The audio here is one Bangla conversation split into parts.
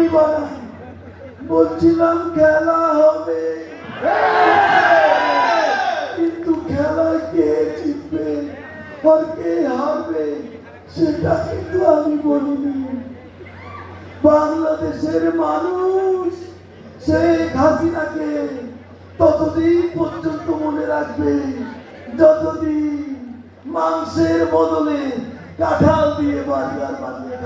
তুমি বানান বলছিলাম খেলা হবে। কিন্তু খেলায় কে জিতবে? আর কে হারবে? সেটা কিন্তু আমি বলিনি। বাংলাদেশের মানুষ শেখ হাসিনাকে ততদিন পর্যন্ত মনে রাখবে, যতদিন মাংসের বদলে কাঁঠাল দিয়ে বার্গার বানিয়ে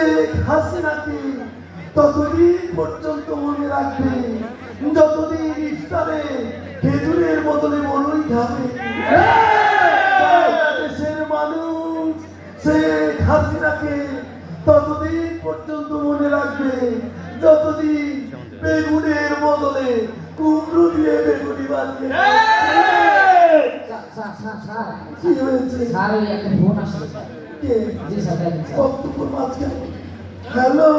শেখ হাসিনাকে ততদিন পর্যন্ত মনে রাখবে যতদিন ইফতারে খেজুরের বদলে বড়ই খাবে বাংলাদেশের মানুষ শেখ হাসিনাকে ততদিন পর্যন্ত মনে রাখবে যতদিন বেগুনের বদলে কুমড়ো দিয়ে বেগুনি বানিয়ে স্যার স্যার স্যার স্যার কি হয়েছে স্যার ওই একটা ফোন আসছে স্যার কে জি স্যার দেখেন স্যার বক্তব্য মাঝখানে হ্যালো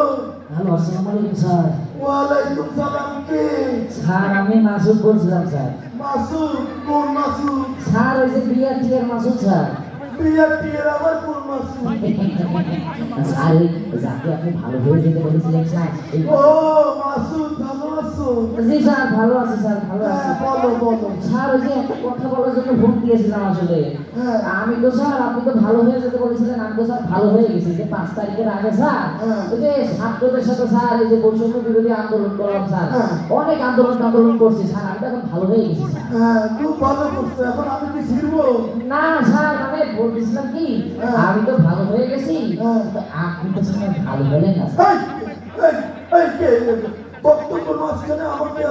হ্যালো আসসালামু আলাইকুম স্যার ওয়ালাইকুম সালাম কে স্যার আমি মাসুদ বলছিলাম স্যার মাসুদ কোন মাসুদ স্যার ওই যে বিয়ার টিয়ার মাসুদ স্যার বিয়ার টিয়ার আবার কোন মাসুদ স্যার ওই যাকে আপনি ভালো হয়ে যেতে বলেছিলেন স্যার ও মাসুদ ভালো জি স্যার ভালো আছে স্যার ভালো আছে হ্যাঁ বলো বলো স্যার ওই যে কথা বলার জন্য ফোন দিয়েছিলাম আসলে হ্যাঁ। আমি তো স্যার আপনি তো ভালো হয়ে যেতে বলেছিলেন আমি তো স্যার ভালো হয়ে গেছি যে পাঁচ তারিখের আগে স্যার হ্যাঁ। ওই যে ছাত্রদের সাথে স্যার এই যে বৈষম্য বিরোধী আন্দোলন করলাম স্যার হ্যাঁ। অনেক আন্দোলন আন্দোলন করছি স্যার আমি তো এখন ভালো হয়ে গেছি স্যার হ্যাঁ খুব ভালো করছ এখন আমি কি ফিরবো না স্যার মানে বলতেছিলাম কি হ্যাঁ। আমি তো ভালো হয়ে গেছি হ্যাঁ। আপনি তো স্যার ভালো হলেন না স্যার বক্তব্য মাঝখানে আমাকে।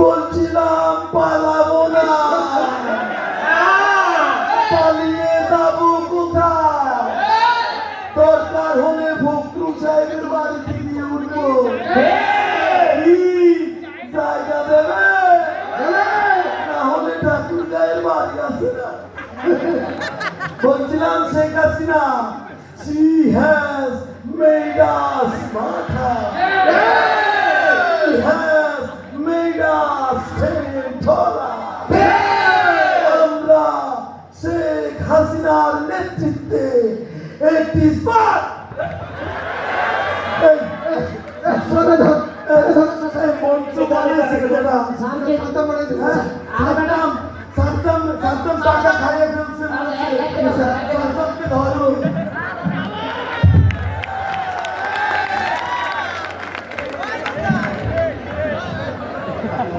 বলছিলাম, পালাবো না। পালিয়ে যাব কোথায়? দরকার হলে ফখরু সাহেবের বাড়িতে গিয়ে উঠবো? জায়গা দেবে? না হলে ঠাকুর গায়ের বাড়ি আছে না। বলছিলাম Sheikh Hasina, she has made us smarter হাসিনার নেতৃত্বে একটি স্মার্ট মঞ্চ বানিয়েছে ওরা সাদ্দাম সাদ্দাম টাকা খাইয়ে ফেলছে সাদ্দামকে ধরো।